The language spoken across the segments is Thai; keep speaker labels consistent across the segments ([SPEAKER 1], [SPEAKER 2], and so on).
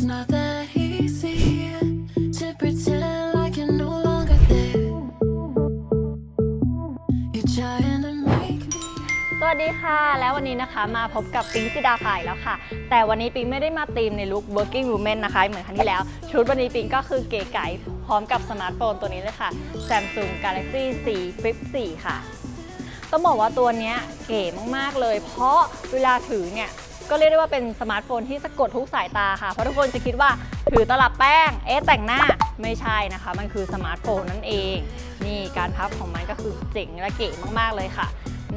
[SPEAKER 1] It's not that easy to pretend like you're no longer there. You're trying to make me.
[SPEAKER 2] สวัสดีค่ะ แล้ววันนี้นะคะมาพบกับปิงจิดาภายแล้วค่ะ แต่วันนี้ปิงไม่ได้มาตีมในลุค working woman นะคะ เหมือนครั้งที่แล้ว ชุดวันนี้ปิงก็คือเก๋ไก๋พร้อมกับสมาร์ทโฟนตัวนี้เลยค่ะ Samsung Galaxy C Flip 4 ค่ะ ต้องบอกว่าตัวเนี้ยเก๋มาก ๆ เลย เพราะเวลาถือเนี่ย ก็เรียกได้ว่าเป็นสมาร์ทโฟนที่สะกดทุกสายตาค่ะ เพราะทุกคนจะคิดว่าถือตลับแป้ง เอ๊ะแต่งหน้าไม่ใช่นะคะ มันคือสมาร์ทโฟนนั่นเอง นี่การพับของมันก็คือเจ๋งและเก๋มากๆเลยค่ะ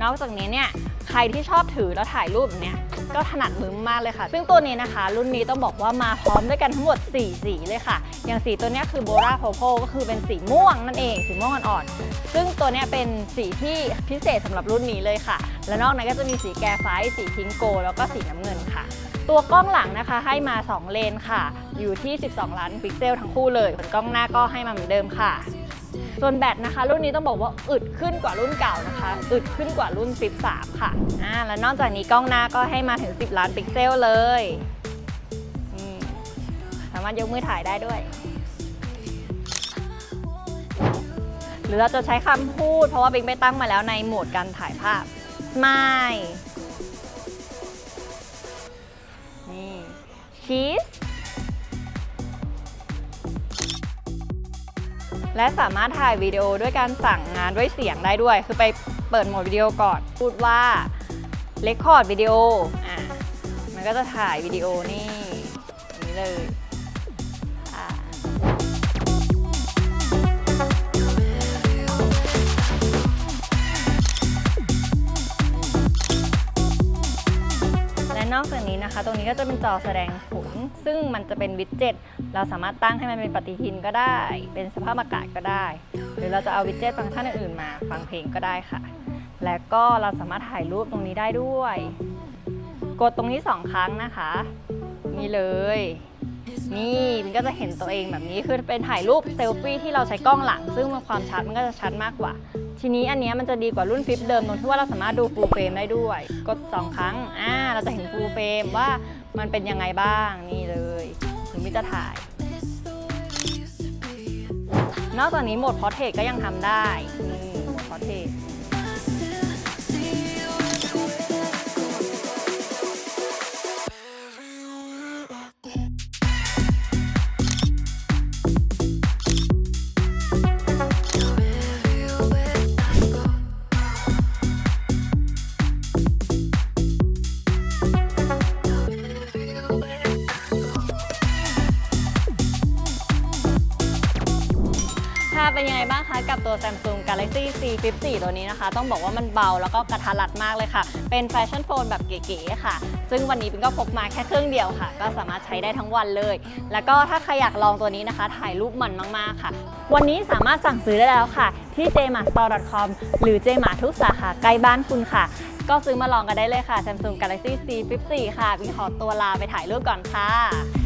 [SPEAKER 2] นอกจากนี้เนี่ยใครที่ชอบถือแล้วถ่ายรูปเนี้ยก็ถนัดมือมากเลยค่ะ ซึ่งตัวนี้นะคะ รุ่นนี้ต้องบอกว่ามาพร้อมด้วยกันทั้งหมด 4 สีเลยค่ะ อย่างสีตัวนี้คือโบราโพโพก็คือเป็นสีม่วงนั่นเอง สีม่วงอ่อนๆซึ่งตัวนี้เป็นสีที่พิเศษสำหรับรุ่นนี้เลยค่ะ และนอกนั้นก็จะมีสีแกไฟสีพิงโก แล้วก็สีน้ำเงินค่ะตัวกล้องหลังนะคะให้มา 2 เลนค่ะ อยู่ที่ 12 ล้านพิกเซลทั้งคู่เลยส่วนกล้องหน้าก็ให้มาเหมือนเดิมค่ะ ส่วนแบตนะคะ รุ่นนี้ต้องบอกว่าอึดขึ้นกว่ารุ่นเก่านะคะ อึดขึ้นกว่ารุ่น Flip 3ค่ะอ่าแล้วนอกจากนี้กล้องหน้าก็ให้มาถึง 10 ล้านพิกเซลเลยสามารถยกมือถ่ายได้ด้วย หรือเราจะใช้คำพูด เพราะว่าบิ๊กไปตั้งมาแล้วในโหมดการถ่ายภาพ Smile นี่ Cheese และสามารถถ่ายวิดีโอด้วยการสั่งงานด้วยเสียงได้ด้วย คือไปเปิดโหมดวิดีโอก่อน พูดว่าเลคคอร์ดวิดีโออะมันก็จะถ่ายวิดีโอนี่นี้เลย นอกจากนี้นะคะ ตรงนี้ก็จะเป็นจอแสดงผล ซึ่งมันจะเป็นวิดเจ็ต เราสามารถตั้งให้มันเป็นปฏิทินก็ได้ เป็นสภาพอากาศก็ได้ หรือเราจะเอาวิดเจ็ตฟังก์ชันอื่นๆมา ฟังเพลงก็ได้ค่ะ และก็เราสามารถถ่ายรูปตรงนี้ได้ด้วย กดตรงนี้ 2 ครั้งนะคะ นี่เลย นี่มันก็จะเห็นตัวเองแบบนี้คือเป็นถ่ายรูปเซลฟี่ที่เราใช้กล้องหลัง ซึ่งมันความชัดมันก็จะชัดมากกว่า ทีนี้อันนี้มันจะดีกว่ารุ่นฟลิปเดิมตรงที่ว่าเราสามารถดูฟูลเฟรมได้ด้วย กด 2 ครั้งอ่าเราจะเห็นฟูลเฟรมว่ามันเป็นยังไงบ้างนี่เลยหรือมิจะถ่าย นอกจากนี้โหมดพอร์เทรตก็ยังทำได้นี่โหมดพอร์เทรต เป็นยังไงบ้างคะกับตัว Samsung Galaxy C Flip 4 ตัวนี้นะคะ ต้องบอกว่ามันเบาแล้วก็กระทัดรัดมากเลยค่ะ เป็นแฟชั่นโฟนแบบเก๋ๆค่ะ ซึ่งวันนี้ปิงก็พกมาแค่เครื่องเดียวค่ะ ก็สามารถใช้ได้ทั้งวันเลย แล้วก็ถ้าใครอยากลองตัวนี้นะคะ ถ่ายรูปมันมากๆค่ะ วันนี้สามารถสั่งซื้อได้แล้วค่ะ ที่ jmartstore.com หรือ jmart ทุกสาขาใกล้บ้านคุณค่ะ ก็ซื้อมาลองกันได้เลยค่ะ Samsung Galaxy C Flip 4 ค่ะปิงขอตัวลาไปถ่ายรูปก่อนค่ะ